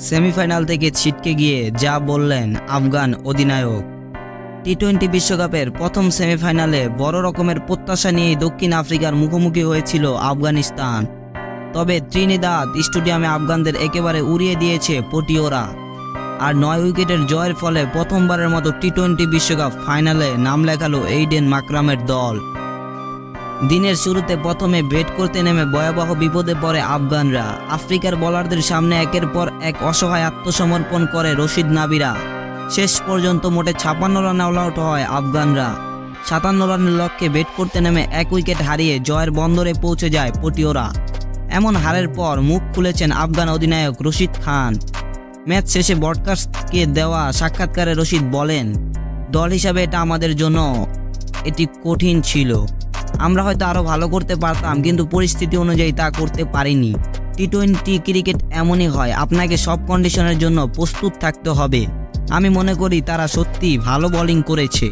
Semifinal থেকে ছিটকে গিয়ে যা বললেন আফগান অধিনায়ক। টি টোয়েন্টি বিশ্বকাপের প্রথম সেমিফাইনালে বড় রকমের প্রত্যাশা নিয়ে দক্ষিণ আফ্রিকার মুখোমুখি হয়েছিল আফগানিস্তান। তবে ত্রিনিদাদ স্টেডিয়ামে আফগানদের একেবারে উড়িয়ে দিয়েছে পটিওরা আর নয় উইকেটের জয়ের ফলে প্রথমবারের মতো টি টোয়েন্টি বিশ্বকাপ ফাইনালে নাম লেখালো এইডেন মাকরামের দল। দিনের শুরুতে প্রথমে ব্যাট করতে নেমে ভয়াবহ বিপদে পড়ে আফগানরা। আফ্রিকার বোলারদের সামনে একের পর এক অসহায় আত্মসমর্পণ করে রশিদ নাবিরা। শেষ পর্যন্ত মোটে ছাপান্ন রানে অল আউট হয় আফগানরা। সাতান্ন রানের লক্ষ্যে ব্যাট করতে নেমে এক উইকেট হারিয়ে জয়ের বন্দরে পৌঁছে যায় পটিওরা এমন হারের পর মুখ খুলেছেন আফগান অধিনায়ক রশিদ খান। ম্যাচ শেষে ব্রডকাস্টকে দেওয়া সাক্ষাৎকারে রশিদ বলেন, দল হিসাবে এটা আমাদের জন্য এটি কঠিন ছিল। আমরা হয়তো আরও ভালো করতে পারতাম, কিন্তু পরিস্থিতি অনুযায়ী তা করতে পারিনি। টি টোয়েন্টি ক্রিকেট এমনই হয়, আপনাকে সব কন্ডিশনের জন্য প্রস্তুত থাকতে হবে। আমি মনে করি তারা সত্যি ভালো বোলিং করেছে।